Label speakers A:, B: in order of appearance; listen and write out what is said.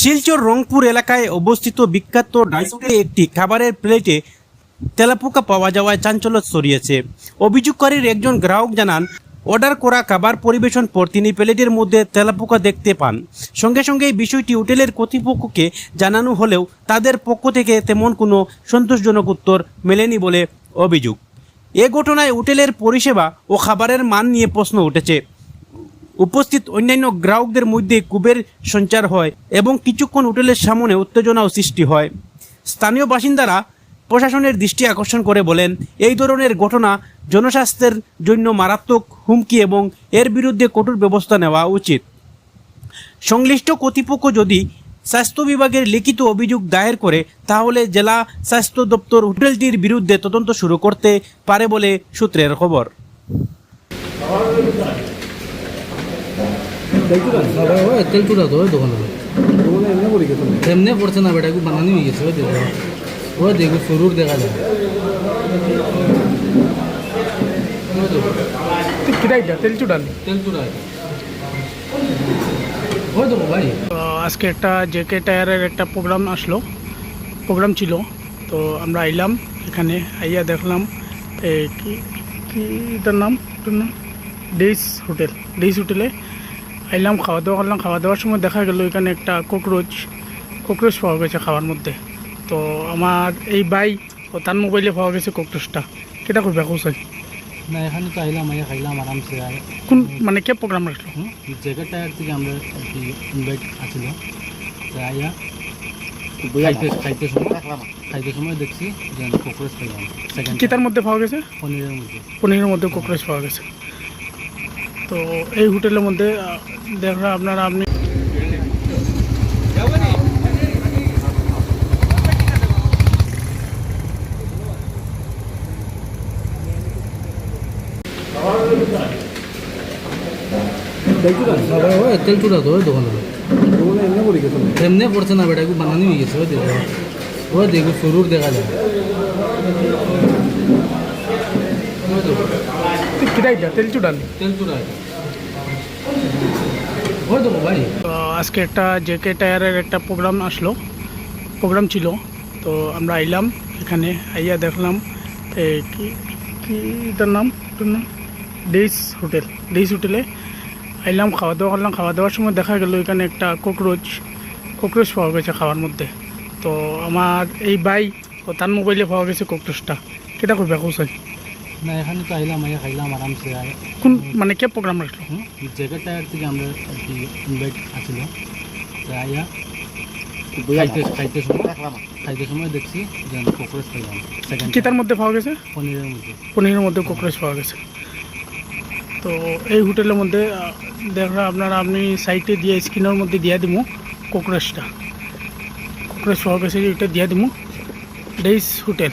A: শিলচর রংপুর এলাকায় অবস্থিত বিখ্যাত ডাইসে একটি খাবারের প্লেটে তেলাপোকা পাওয়া যাওয়ায় চাঞ্চল্য ছড়িয়েছে। অভিযোগকারীর একজন গ্রাহক জানান, অর্ডার করা খাবার পরিবেশন পর তিনি প্লেটের মধ্যে তেলাপোকা দেখতে পান। সঙ্গে সঙ্গে এই বিষয়টি হোটেলের কর্তৃপক্ষকে জানানো হলেও তাদের পক্ষ থেকে তেমন কোনো সন্তোষজনক উত্তর মেলেনি বলে অভিযোগ। এ ঘটনায় হোটেলের পরিষেবা ও খাবারের মান নিয়ে প্রশ্ন উঠেছে। উপস্থিত অন্যান্য গ্রাহকদের মধ্যে কুবের সঞ্চার হয় এবং কিছুক্ষণ হোটেলের সামনে উত্তেজনাও সৃষ্টি হয়। স্থানীয় বাসিন্দারা প্রশাসনের দৃষ্টি আকর্ষণ করে বলেন, এই ধরনের ঘটনা জনস্বাস্থ্যের জন্য মারাত্মক হুমকি এবং এর বিরুদ্ধে কঠোর ব্যবস্থা নেওয়া উচিত। সংশ্লিষ্ট কর্তৃপক্ষ যদি স্বাস্থ্য বিভাগের লিখিত অভিযোগ দায়ের করে, তাহলে জেলা স্বাস্থ্য দপ্তর হোটেলটির বিরুদ্ধে তদন্ত শুরু করতে পারে বলে সূত্রের খবর।
B: তেল চুরা তো ওই দোকানে। এমনি পড়ছে না বেটা বানানি হয়ে গেছে ওই দেখো। ওই দেখো শুরুর দেখা যায়।
C: আজকে একটা জেকে টায়ারের একটা প্রোগ্রাম আসলো। প্রোগ্রাম ছিল। তো আমরা আইলাম এখানে আইয়া দেখলাম কি কি এটার নাম? এটার নাম? Days hotel. ডেইস হোটেলে আইলাম খাওয়া দাওয়া করলাম। খাওয়া দাওয়ার সময় দেখা গেল এখানে একটা কোকরোচ কোকরোচ পাওয়া গেছে খাওয়ার মধ্যে। তো আমার এই বাই ও তার মোবাইলে পাওয়া গেছে কোকরোচটা কেটা করবে কোথায়
B: না এখানে তো আইলাম আইয়া খাইলাম আরামসে। আর
C: কোন মানে কে প্রোগ্রাম রাখল?
B: জ্যাকেট টায়ার থেকে আমরা আর কি ইনভাইট আছিল আইয়া খাইতে খাইতে সময় খাইতে সময় দেখছি যে কোকরোচ সেকেন্ড
C: কেটার মধ্যে পাওয়া গেছে?
B: পনিরের মধ্যে।
C: পনিরের মধ্যে কোকরোচ পাওয়া গেছে। তো এই হোটেলের মধ্যে আহ, দেখলাম আপনারা আপনি
B: খাবার হয় তেল চুরা তো ওই দোকানে এমনি পড়ছে না বেটা বানানি হয়ে গেছে ওই দেখো। ওই দেখো শুরুর দেখা যায় ওই দেখো,
C: এটা
B: ভাই।
C: আজকে একটা জেকে টায়ারের একটা প্রোগ্রাম আসলো। প্রোগ্রাম ছিল। তো আমরা আইলাম এখানে আইয়া দেখলাম কি কি এটার নাম? এটার নাম? ডেইস হোটেল ডেইস হোটেলে আইলাম খাওয়া দাওয়া করলাম। খাওয়া দাওয়ার সময় দেখা গেল এখানে একটা কোকরোচ কোকরোচ পাওয়া গেছে খাওয়ার মধ্যে। তো আমার এই বাই ও তার মোবাইলে পাওয়া গেছে কোকরোচটা কেটা করবে কোথায়
B: না এখানে তো আইলাম আইয়া খাইলাম আরামসে আর
C: কোন মানে কে প্রোগ্রাম রাখল
B: জ্যাকেট টায়ার থেকে আমরা আর কি ইনভাইট আছিল তো আইয়া খাইতে খাইতে সময় খাইতে সময় দেখছি যে কোকরোচ খাইলাম সেকেন্ড
C: মধ্যে পাওয়া গেছে
B: পনিরের মধ্যে
C: পনিরের মধ্যে কোকরোচ পাওয়া গেছে তো এই হোটেলের মধ্যে দেখলাম আপনারা আপনি সাইটে দিয়ে স্ক্রিনের মধ্যে দিয়ে দিব কোকরোচটা কোকরোচ পাওয়া গেছে এটা দিয়ে দিব ডেইস হোটেল